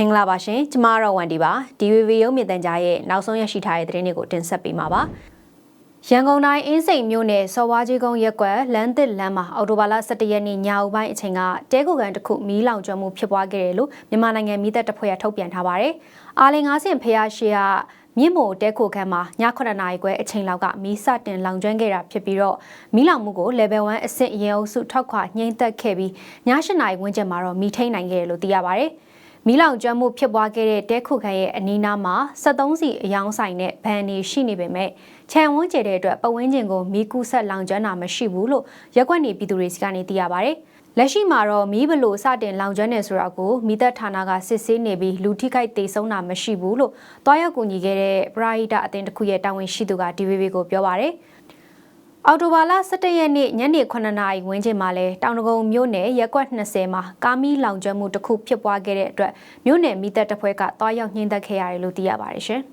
မင်္ဂလာပါရှင်ကျမတော့ဝန်ဒီပါ DVV ရုံးမြင့်တန်ကြားရဲ့နောက်ဆုံးရရှိထားတဲ့သတင်းတွေကိုတင်ဆက်ပေးမှာပါရန်ကုန်တိုင်းအင်းစိန်မြို့နယ်စော်ဝါကြီးကုန်းရက်ကွက်လမ်းသစ်လမ်းမှာအော်တိုဘာလ17ရက်နေ့ညအုပ်ပိုင်းအချိန်ကတဲကိုကန်တစ်ခုမီးလောင်ကျွမ်းမှုဖြစ်ပွားခဲ့တယ်လို့မြန်မာနိုင်ငံမိသက်တပ်ဖွဲ့ကထုတ်ပြန်ထားပါတယ်။အားလင်ငါးဆင့်ဖျားရှိကမြင့်မို့တဲခိုခန်းမှာည9နာရီခွဲအချိန်လောက်ကမီးစတင်လောင်ကျွမ်းခဲ့တာဖြစ်ပြီးတော့မီးလောင်မှုကို level 1အဆင့်ရင်အုပ်စုထောက်ခွာညှိမ့်သက်ခဲ့ပြီးည8နာရီဝန်းကျင်မှာတော့မီးထိန်နိုင်ခဲ့တယ်လို့သိရပါတယ်။ မီးလောင်ကျွမ်းမှုဖြစ်ပွားခဲ့တဲ့တဲခုခန်းရဲ့အနီးနားမှာ73စီအယောင်ဆိုင်နဲ့ဗန်နေရှိနေပေမဲ့ခြံဝန်းကျဲတဲ့အတွက်ပဝန်းကျင်ကိုမီးကူးဆက်လောင်ကျွမ်းတာမရှိဘူးလို့ရက်ွက်နေပြည်သူတွေစီကနေသိရပါဗျ။လက်ရှိမှာတော့မီးဘလို့စတင်လောင်ကျွမ်းနေဆိုတာကိုမိသက်ဌာနကစစ်ဆေးနေပြီးလူထိခိုက်ဒေဆုံးတာမရှိဘူးလို့တွားရောက်ကူညီခဲ့တဲ့ပရာဟိတအသင်းတစ်ခုရဲ့တာဝန်ရှိသူက DVB ကိုပြောပါဗျ။ အော်တိုဘာလ17ရက်နေ့ညနေ9နာရီဝန်းကျင်မှာလဲတောင်တကုံမြို့နယ်ရက်ကွက်20မှာကာမီလောင်ကျွမ်းမှုတစ်ခုဖြစ်ပွားခဲ့တဲ့အတွက်မြို့နယ်မိသက်တပ်ဖွဲ့ကတွားရောက်ညှိနှိုင်းခဲ့ရတယ်လို့သိရပါတယ်ရှင်။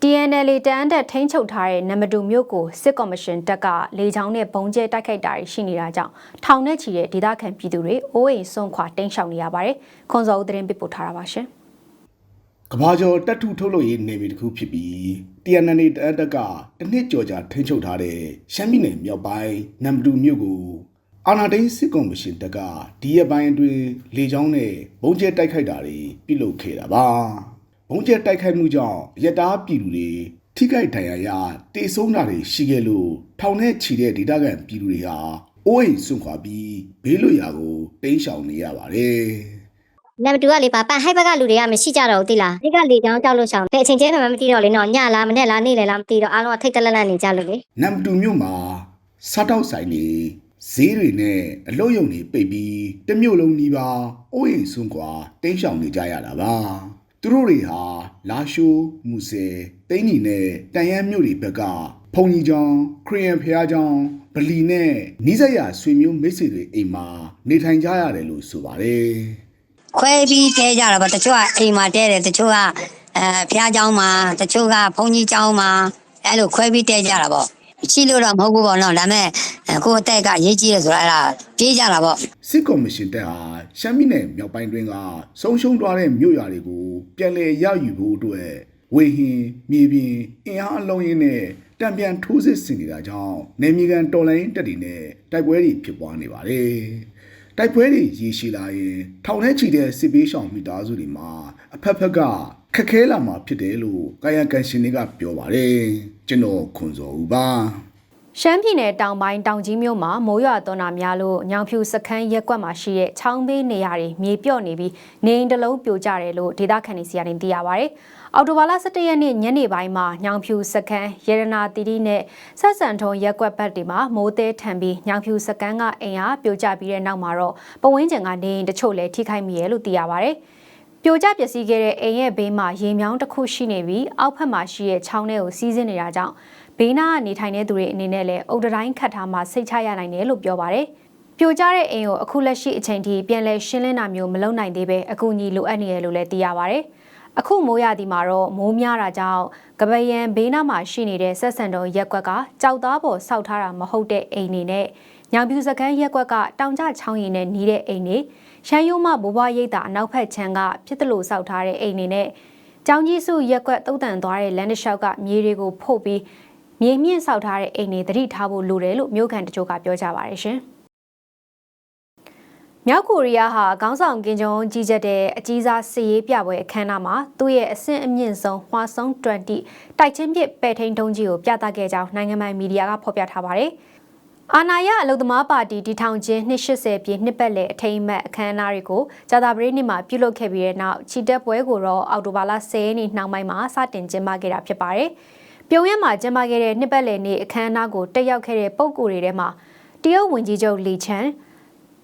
TNL တန်းတက်ထိန်းချုပ်ထားတဲ့နံပါတ်2မြို့ကိုစစ်ကော်မရှင်တပ်ကလေကြောင်းနဲ့ဘုံကျဲတိုက်ခိုက်တာရှိနေတာကြောင့်ထောင်နဲ့ချီတဲ့ဒေသခံပြည်သူတွေအိုးအိမ်ဆွန့်ခွာတိမ်းရှောင်နေရပါတယ်။ခွန်စောဦးသတင်းပေးပို့ထားတာပါရှင်။ ကဘာကျော်တက်ထုထုတ်လို့ရေးနေပြီတစ်ခုဖြစ်ပြီး TNN တအတက်ကတစ်နှစ်ကျော်ကြာထိန်းချုပ်ထားတဲ့ရှမ်းပြည်နယ်မြောက်ပိုင်းနံပါတ်မြို့ကိုအာနာဒိန်းစစ်ကော်မရှင်တက်ကဒီရက်ပိုင်းအတွင်းလေကြောင်းနဲ့ဘုံကျဲတိုက်ခိုက်တာတွေပြုလုပ်ခဲ့တာပါဘုံကျဲတိုက်ခိုက်မှုကြောင့်ရတားပြည်သူတွေထိခိုက်ဒဏ်ရာရတေဆုံးတာတွေရှိခဲ့လို့ထောင်နဲ့ချီတဲ့ဒေသခံပြည်သူတွေဟာအိုးအိမ်စွန့်ခွာပြီးဘေးလွတ်ရာကိုတိမ်းရှောင်နေရပါတယ် နံပါတ်2ကလေပါပန်ဟိုက်ဘက်ကလူတွေကမရှိကြတော့ဘူးတိလားဒီကလေကြောင်းကြောက်လို့ရှောင်ဘယ်အချိန်ကျဲမှမသိတော့လေနော်ညလားမနေ့လားနေ့လေလားမသိတော့အားလုံးကထိတ်တလန့်လန့်နေကြလို့လေနမ်တူမြို့မှာစားတောက်ဆိုင်တွေဈေးတွေနဲ့အလုပ်ရုံတွေပိတ်ပြီးတစ်မြို့လုံးနီးပါးအိုးအိမ်ဆွန့်ခွာတင်းရှောင်နေကြရတာပါသူတို့တွေဟာလာရှိုးမူဆယ်တိန်းနီနဲ့တန်ရန်မြို့တွေဘက်ကဖုန်ကြီးကျောင်းခရီးယန်ဖျားကျောင်းဗလီနဲ့နီးစပ်ရာဆွေမျိုးမိတ်ဆွေတွေအိမ်မှာနေထိုင်ကြရတယ်လို့ဆိုပါတယ် ခွဲပြီးတဲကြတာပေါ့တချို့ကအိမ်မှာတဲတယ်တချို့ကအဲဖះเจ้าမှာတချို့ကဘုန်းကြီးเจ้าမှာအဲ့လိုခွဲပြီးတဲကြတာပေါ့ရှိလို့တော့မဟုတ်ဘူးပေါ့နော်ဒါပေမဲ့အဲကိုယ့်အသက်ကရေးကြည့်ရဆိုတော့အဲ့ဒါပြေးကြတာပေါ့ စစ်ကော်မရှင်တပ်ဟာရှမ်းပြည်နယ်မြောက်ပိုင်းတွင်ကဆုံးရှုံးသွားတဲ့မြို့ရွာတွေကိုပြန်လည်ရယူဖို့အတွက်ဝေဟင်မြေပြင်အင်အားအလုံးရင်းနဲ့တံပြန်ထိုးစစ်ဆင်နေတာကြောင့်နေမြေကန်တော်လိုင်းတပ်တွေနဲ့တိုက်ပွဲတွေဖြစ်ပွားနေပါတယ်။ တိုက်ပွဲတွေရေရှည်လာရင်ထောင်ထဲချီတဲ့စစ်ပေးရှောင်မိသားစုတွေမှာအဖက်ဖက်ကခက်ခဲလာမှာဖြစ်တယ်လို့ကာယကံရှင်တွေကပြောပါတယ်။ကျွန်တော်ခွန်စော်ဦးပါ။ ရှမ်းပြည်နယ်တောင်ပိုင်းတောင်ကြီးမြို့မှာမိုးရွာသွန်းတာများလို့ညောင်ဖြူစခန်းရက်ကွက်မှာရှိတဲ့ချောင်းဘေးနေရာတွေမြေပြော့နေပြီးနေအိမ်တစ်လုံးပြိုကျတယ်လို့ဒေသခံတွေစီကနေသိရပါဗျ။အော်တိုဘာလ17ရက်နေ့ညနေပိုင်းမှာညောင်ဖြူစခန်းရတနာတီတီနဲ့ဆက်ဆန်ထုံရက်ကွက်ဘက်တွေမှာမိုးသေးထန်ပြီးညောင်ဖြူစခန်းကအိမ်အားပြိုကျပြီးတဲ့နောက်မှာတော့ပဝင်းကျင်ကနေအိမ်တချို့လည်းထိခိုက်မိရလို့သိရပါဗျ။ ပြိုကျပျက်စီးခဲ့တဲ့အိမ်ရဲ့ဘေးမှာရေမြောင်းတစ်ခုရှိနေပြီးအောက်ဖက်မှာရှိတဲ့ချောင်းထဲကိုစီးဆင်းနေတာကြောင့်ဘေးနားကနေထိုင်တဲ့သူတွေအနေနဲ့လည်းအုတ်တတိုင်းခတ်ထားမှစိတ်ချရနိုင်တယ်လို့ပြောပါတယ်။ပြိုကျတဲ့အိမ်ကိုအခုလက်ရှိအချိန်ထိပြန်လဲရှင်းလင်းတာမျိုးမလုပ်နိုင်သေးပဲအကူအညီလိုအပ်နေရလို့လည်းသိရပါတယ်။အခုမိုးရသည်မှာတော့မိုးများတာကြောင့်ကပယံဘေးနားမှာရှိနေတဲ့ဆက်ဆန်တော်ရက်ကွက်ကကြောက်သားပေါ်ဆောက်ထားတာမဟုတ်တဲ့အိမ်တွေနဲ့ ညောင်ပြူစကန်းရက်ကွက်ကတောင်ကျချောင်းရည်နဲ့နီးတဲ့အိမ်တွေရှမ်းရုံးမဘိုးဘွားရိပ်သာအနောက်ဖက်ခြမ်းကဖြစ်တလို့ဆောက်ထားတဲ့အိမ်တွေနဲ့ကျောင်းကြီးစုရက်ကွက်တုတ်တန်သွားတဲ့လမ်းတစ်လျှောက်ကမြေတွေကိုဖုတ်ပြီးမြေမြင့်ဆောက်ထားတဲ့အိမ်တွေသတိထားဖို့လိုတယ်လို့မြို့ခံတချို့ကပြောကြပါတယ်ရှင်။မြောက်ကိုရီးယားဟာခေါင်းဆောင်ကင်ဂျုံကြီးကြပ်တဲ့အကြီးစားစစ်ရေးပြပွဲအခမ်းအနားမှာသူ့ရဲ့အဆင့်အမြင့်ဆုံးဟွာဆုံး20တိုက်ချင်းပစ်ပဲ့ထိန်ထုံးကြီးကိုပြသခဲ့ကြောင်းနိုင်ငံပိုင်မီဒီယာကဖော်ပြထားပါတယ်။ အာနာယအလုသမားပါတီတီထောင်ချင်း280ပြည့်နှစ်ပတ်လည်အထိမ်းအမှတ်အခမ်းအနားတွေကိုဂျာတာပရိနေ့မှာပြုလုပ်ခဲ့ပြီးတဲ့နောက်ချီတက်ပွဲကိုတော့အောက်တိုဘာလ10ရက်နေ့နှောင်းပိုင်းမှာစတင်ကျင်းပခဲ့တာဖြစ်ပါတယ်။ပြုံးရမှာကျင်းပခဲ့တဲ့နှစ်ပတ်လည်နေ့အခမ်းအနားကိုတက်ရောက်ခဲ့တဲ့ပုံကိုယ်တွေထဲမှာတရုတ်ဝန်ကြီးချုပ်လီချန်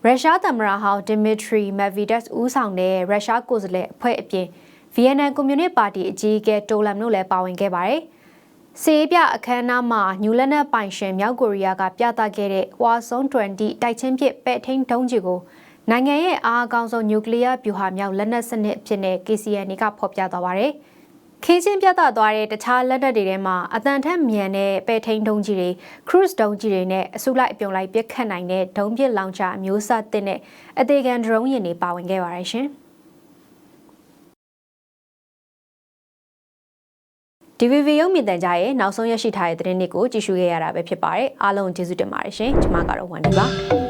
ရုရှားသမ္မတဟောင်းဒီမစ်ထရီမက်ဗီဒက်ဦးဆောင်တဲ့ရုရှားကိုယ်စားလှယ်အဖွဲ့အပြင်ဗီယက်နမ်ကွန်မြူနစ်ပါတီအကြီးအကဲတိုလမ်တို့လည်းပါဝင်ခဲ့ပါတယ်။ စေပြအခမ်းအနားမှာညူလက်နက်ပိုင်ရှင်မြောက်ကိုရီးယားကပြသခဲ့တဲ့ဟွာဆုံ20တိုက်ချင်းပစ်ပဲ့ထိန်ဒုံးကြီးကိုနိုင်ငံရဲ့အားအကောင်းဆုံးနျူကလ িয়ার ဗျူဟာမြောက်လက်နက်စနစ်အဖြစ်နဲ့ KCN ကဖော်ပြသွားပါတယ်။ခင်းချင်းပြသသွားတဲ့တခြားလက်နက်တွေထဲမှာအတန်ထက်မြန်တဲ့ပဲထိန်ဒုံးကြီးတွေ cruise ဒုံးကြီးတွေနဲ့အစုလိုက်အပြုံလိုက်ပစ်ခတ်နိုင်တဲ့ဒုံးပစ်လောင်ချအမျိုးအစားတစ်နဲ့အသေးခံဒရုန်းယာဉ်တွေပါဝင်ခဲ့ပါတယ်ရှင်။ DVV ရုပ်မြင်သံကြားရဲ့နောက်ဆုံးရရှိထားတဲ့သတင်းတွေကိုကြည့်ရှုခဲ့ရတာပဲဖြစ်ပါတယ်အားလုံးကျေးဇူးတင်ပါတယ်ရှင်ကျွန်မကတော့ဝန်ဒီပါ